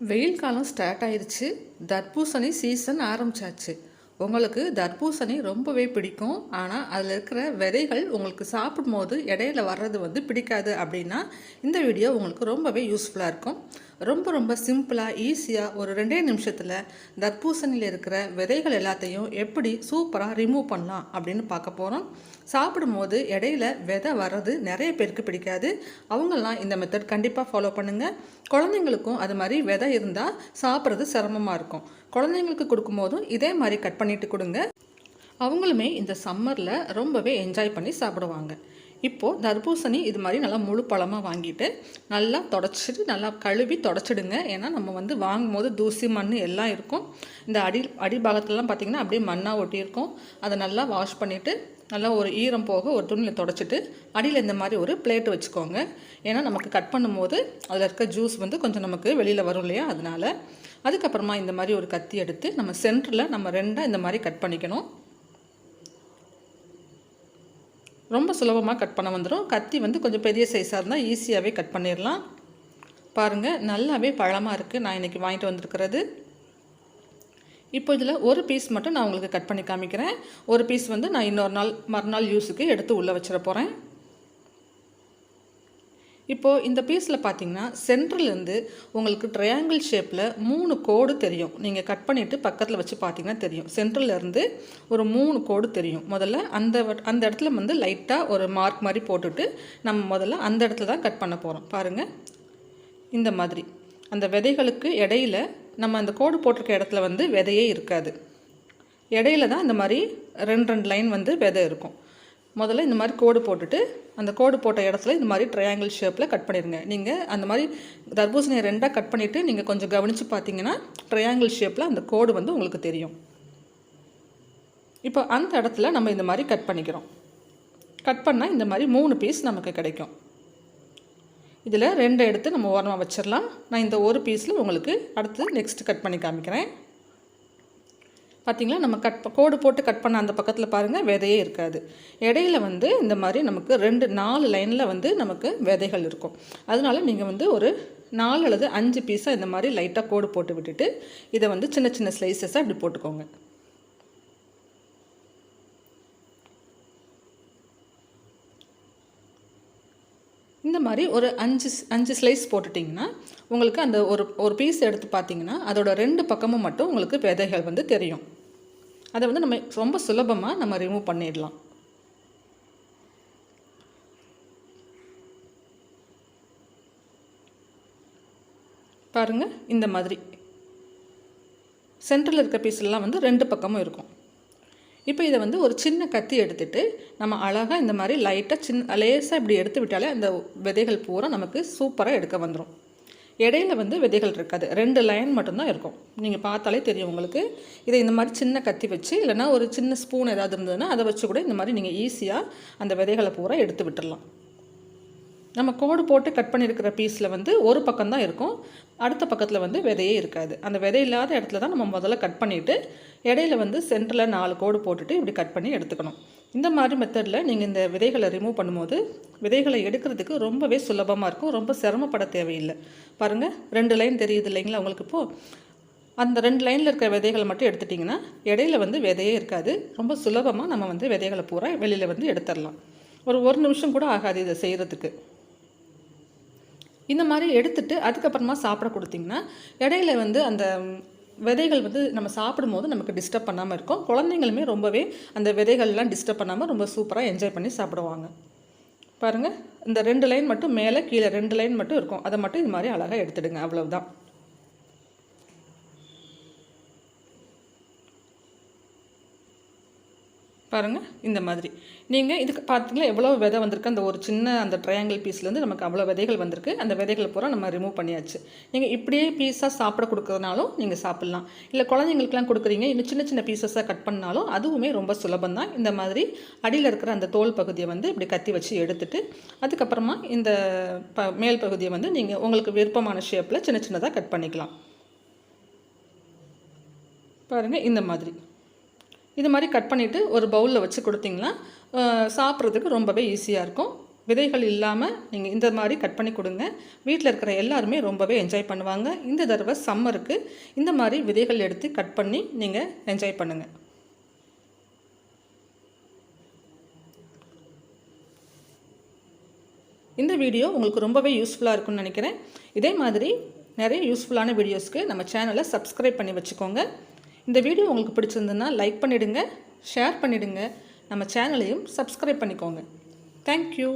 வெயில் காலம் ஸ்டார்ட் ஆயிடுச்சு தர்பூசணி சீசன் ஆரம்பிச்சாச்சு. உங்களுக்கு தர்பூசணி ரொம்பவே பிடிக்கும். ஆனால் அதில் இருக்கிற விதைகள் உங்களுக்கு சாப்பிடும்போது இடையில வர்றது வந்து பிடிக்காது அப்படின்னா இந்த வீடியோ உங்களுக்கு ரொம்பவே யூஸ்ஃபுல்லாக இருக்கும். ரொம்ப ரொம்ப சிம்பிளாக ஈஸியாக ஒரு ரெண்டே நிமிஷத்தில் தர்பூசணியில் இருக்கிற விதைகள் எல்லாத்தையும் எப்படி சூப்பராக ரிமூவ் பண்ணலாம் அப்படின்னு பார்க்க போகிறோம் சாப்பிடும்போது இடையில விதை வர்றது நிறைய பேருக்கு பிடிக்காது. அவங்களாம் இந்த மெத்தட் கண்டிப்பாக ஃபாலோ பண்ணுங்கள் குழந்தைங்களுக்கும் அது மாதிரி விதை இருந்தால் சாப்பிட்றது சிரமமாக இருக்கும். குழந்தைங்களுக்கு கொடுக்கும்போதும் இதே மாதிரி கட் பண்ணிட்டு கொடுங்க. அவங்களுமே இந்த சம்மரில் ரொம்பவே என்ஜாய் பண்ணி சாப்பிடுவாங்க. இப்போது தர்பூசணி இது மாதிரி நல்லா முழு பழமாக வாங்கிட்டு நல்லா தொடச்சிட்டு நல்லா கழுவி தொடச்சிடுங்க. ஏன்னா நம்ம வந்து வாங்கும் போது தூசி மண் எல்லாம் இருக்கும். இந்த அடி அடிபாகத்துலலாம் பார்த்திங்கன்னா அப்படியே மண்ணாக ஒட்டியிருக்கும். அதை நல்லா வாஷ் பண்ணிவிட்டு நல்லா ஒரு ஈரம் போக ஒரு துணியில் தொடச்சிட்டு அடியில் இந்த மாதிரி ஒரு பிளேட் வச்சுக்கோங்க. ஏன்னா நமக்கு கட் பண்ணும்போது அதில் இருக்க ஜூஸ் வந்து கொஞ்சம் நமக்கு வெளியில் வரும் இல்லையா? அதனால் அதுக்கப்புறமா இந்த மாதிரி ஒரு கத்தி எடுத்து நம்ம சென்டரில் நம்ம ரெண்டாக இந்த மாதிரி கட் பண்ணிக்கணும். ரொம்ப சுலபமாக கட் பண்ண வந்துடும் கத்தி வந்து கொஞ்சம் பெரிய சைஸாக இருந்தால் ஈஸியாகவே கட் பண்ணிடலாம் பாருங்கள் நல்லாவே பழமாக இருக்குது நான் இன்றைக்கி வாங்கிட்டு வந்திருக்கிறது. இப்போ இதில் ஒரு பீஸ் மட்டும் நான் உங்களுக்கு கட் பண்ணி காமிக்கிறேன். ஒரு பீஸ் வந்து நான் இன்னொரு நாள் மறுநாள் யூஸுக்கு எடுத்து உள்ளே வச்சிட போகிறேன் இப்போது இந்த பீஸில் பார்த்தீங்கன்னா சென்ட்ரலேருந்து உங்களுக்கு ட்ரையாங்கிள் ஷேப்பில் மூணு கோடு தெரியும். நீங்கள் கட் பண்ணிவிட்டு பக்கத்தில் வச்சு பார்த்தீங்கன்னா தெரியும். சென்ட்ரலேருந்து ஒரு மூணு கோடு தெரியும். முதல்ல அந்த அந்த இடத்துல வந்து லைட்டாக ஒரு மார்க் மாதிரி போட்டுட்டு நம்ம முதல்ல அந்த இடத்துல தான் கட் பண்ண போகிறோம் பாருங்கள் இந்த மாதிரி. அந்த விதைகளுக்கு இடையில நம்ம அந்த கோடு போட்டிருக்க இடத்துல வந்து விதையே இருக்காது. இடையில தான் இந்த மாதிரி ரெண்டு ரெண்டு லைன் வந்து விதை இருக்கும். முதல்ல இந்த மாதிரி கோடு போட்டுட்டு அந்த கோடு போட்ட இடத்துல இந்த மாதிரி ட்ரையாங்கிள் ஷேப்பில் கட் பண்ணிடுங்க நீங்கள் அந்த மாதிரி தர்பூசணியை ரெண்டாக கட் பண்ணிவிட்டு நீங்கள் கொஞ்சம் கவனித்து பார்த்தீங்கன்னா ட்ரையாங்கிள் ஷேப்பில் அந்த கோடு வந்து உங்களுக்கு தெரியும். இப்போ அந்த இடத்துல நம்ம இந்த மாதிரி கட் பண்ணிக்கிறோம். கட் பண்ணால் இந்த மாதிரி மூணு பீஸ் நமக்கு கிடைக்கும். இதில் ரெண்டு எடுத்து நம்ம ஓரமாக வச்சிடலாம் நான் இந்த ஒரு பீஸில் உங்களுக்கு அடுத்து நெக்ஸ்ட் கட் பண்ணி காமிக்கிறேன். பார்த்திங்களா நம்ம கட் கோடு போட்டு கட் பண்ண அந்த பக்கத்தில் பாருங்கள் விதையே இருக்காது. இடையில வந்து இந்த மாதிரி நமக்கு ரெண்டு நாலு லைனில் வந்து நமக்கு விதைகள் இருக்கும். அதனால நீங்கள் வந்து ஒரு நாலு அல்லது அஞ்சு பீஸாக இந்த மாதிரி லைட்டாக கோடு போட்டு விட்டுட்டு இதை வந்து சின்ன சின்ன ஸ்லைசஸாக இப்படி போட்டுக்கோங்க. இந்த மாதிரி ஒரு அஞ்சு அஞ்சு ஸ்லைஸ் போட்டுட்டிங்கன்னா உங்களுக்கு அந்த ஒரு ஒரு பீஸ் எடுத்து பார்த்தீங்கன்னா அதோட ரெண்டு பக்கமும் மட்டும் உங்களுக்கு விதைகள் வந்து தெரியும். அதை வந்து நம்ம ரொம்ப சுலபமாக நம்ம ரிமூவ் பண்ணிடலாம். பாருங்கள் இந்த மாதிரி. சென்டரில் இருக்க பீஸ்லாம் வந்து ரெண்டு பக்கமும் இருக்கும். இப்போ இதை வந்து ஒரு சின்ன கத்தி எடுத்துட்டு நம்ம அழகாக இந்த மாதிரி லைட்டாக சின்ன லேசாக இப்படி எடுத்து விட்டாலே அந்த விதைகள் பூரா நமக்கு சூப்பராக எடுக்க வந்துடும் இடையில வந்து விதைகள் இருக்காது. ரெண்டு லைன் மட்டும்தான் இருக்கும். நீங்கள் பார்த்தாலே தெரியும் உங்களுக்கு. இதை இந்த மாதிரி சின்ன கத்தி வச்சு இல்லைனா ஒரு சின்ன ஸ்பூன் ஏதாவது இருந்ததுன்னா அதை வச்சு கூட இந்த மாதிரி நீங்கள் ஈஸியாக அந்த விதைகளை பூரா எடுத்து விட்டுடலாம் நம்ம கோடு போட்டு கட் பண்ணியிருக்கிற பீஸில் வந்து ஒரு பக்கம் தான் இருக்கும். அடுத்த பக்கத்தில் வந்து விதையே இருக்காது. அந்த விதை இல்லாத இடத்துல தான் நம்ம முதல்ல கட் பண்ணிவிட்டு இடையில வந்து சென்டரில் நாலு கோடு போட்டுட்டு இப்படி கட் பண்ணி எடுத்துக்கணும். இந்த மாதிரி மெத்தடில் நீங்கள் இந்த விதைகளை ரிமூவ் பண்ணும்போது விதைகளை எடுக்கிறதுக்கு ரொம்பவே சுலபமாக இருக்கும். ரொம்ப சிரமப்பட தேவையில்லை. பாருங்கள் ரெண்டு லைன் தெரியுது இல்லைங்களா உங்களுக்கு இப்போது அந்த ரெண்டு லைனில் இருக்கிற விதைகளை மட்டும் எடுத்துட்டிங்கன்னா இடையில வந்து விதையே இருக்காது. ரொம்ப சுலபமாக நம்ம வந்து விதைகளை பூரா வெளியில் வந்து எடுத்துடலாம். ஒரு ஒரு நிமிஷம் கூட ஆகாது இதை செய்கிறதுக்கு இந்த மாதிரி எடுத்துட்டு அதுக்கப்புறமா சாப்பிட கொடுத்தீங்கன்னா இடையில வந்து அந்த விதைகள் வந்து நம்ம சாப்பிடும்போது நமக்கு டிஸ்டர்ப் பண்ணாமல் இருக்கும். குழந்தைங்களுமே ரொம்பவே அந்த விதைகள்லாம் டிஸ்டர்ப் பண்ணாமல் ரொம்ப சூப்பராக என்ஜாய் பண்ணி சாப்பிடுவாங்க. பாருங்கள் இந்த ரெண்டு லைன் மட்டும் மேலே கீழே ரெண்டு லைன் மட்டும் இருக்கும். அதை மட்டும் இது மாதிரி அழகாக எடுத்துடுங்க. அவ்வளவுதான். பாருங்கள் இந்த மாதிரி. நீங்கள் இதுக்கு பார்த்தீங்களா எவ்வளோ விதை வந்திருக்கு? அந்த ஒரு சின்ன அந்த ட்ரையாங்கிள் பீஸ்லேருந்து நமக்கு அவ்வளோ விதைகள் வந்திருக்கு. அந்த விதைகளை பூரா நம்ம ரிமூவ் பண்ணியாச்சு. நீங்கள் இப்படியே பீஸாக சாப்பிட கொடுக்குறதுனாலும் நீங்கள் சாப்பிட்லாம். இல்லை குழந்தைங்களுக்குலாம் கொடுக்குறீங்க இன்னும் சின்ன சின்ன பீசஸாக கட் பண்ணாலும் அதுவுமே ரொம்ப சுலபம் தான். இந்த மாதிரி அடியில் இருக்கிற அந்த தோல் பகுதியை வந்து இப்படி கத்தி வச்சு எடுத்துட்டு அதுக்கப்புறமா இந்த ப மேல் பகுதியை வந்து நீங்கள் உங்களுக்கு விருப்பமான ஷேப்பில் சின்ன சின்னதாக கட் பண்ணிக்கலாம். பாருங்கள் இந்த மாதிரி. இது மாதிரி கட் பண்ணிவிட்டு ஒரு பவுலில் வச்சு கொடுத்தீங்கன்னா சாப்பிட்றதுக்கு ரொம்பவே ஈஸியாக இருக்கும். விதைகள் இல்லாமல் நீங்கள் இந்த மாதிரி கட் பண்ணி கொடுங்க. வீட்டில் இருக்கிற எல்லாருமே ரொம்பவே என்ஜாய் பண்ணுவாங்க. இந்த தடவை சம்மருக்கு இந்த மாதிரி விதைகள் எடுத்து கட் பண்ணி நீங்கள் என்ஜாய் பண்ணுங்கள் இந்த வீடியோ உங்களுக்கு ரொம்பவே யூஸ்ஃபுல்லாக இருக்கும்னு நினைக்கிறேன். இதே மாதிரி நிறைய யூஸ்ஃபுல்லான வீடியோஸ்க்கு நம்ம சேனலை சப்ஸ்கிரைப் பண்ணி வச்சுக்கோங்க. இந்த வீடியோ உங்களுக்கு பிடிச்சிருந்ததுன்னா லைக் பண்ணிவிடுங்க ஷேர் பண்ணிவிடுங்க நம்ம சேனலையும் சப்ஸ்கிரைப் பண்ணிக்கோங்க. தேங்க்யூ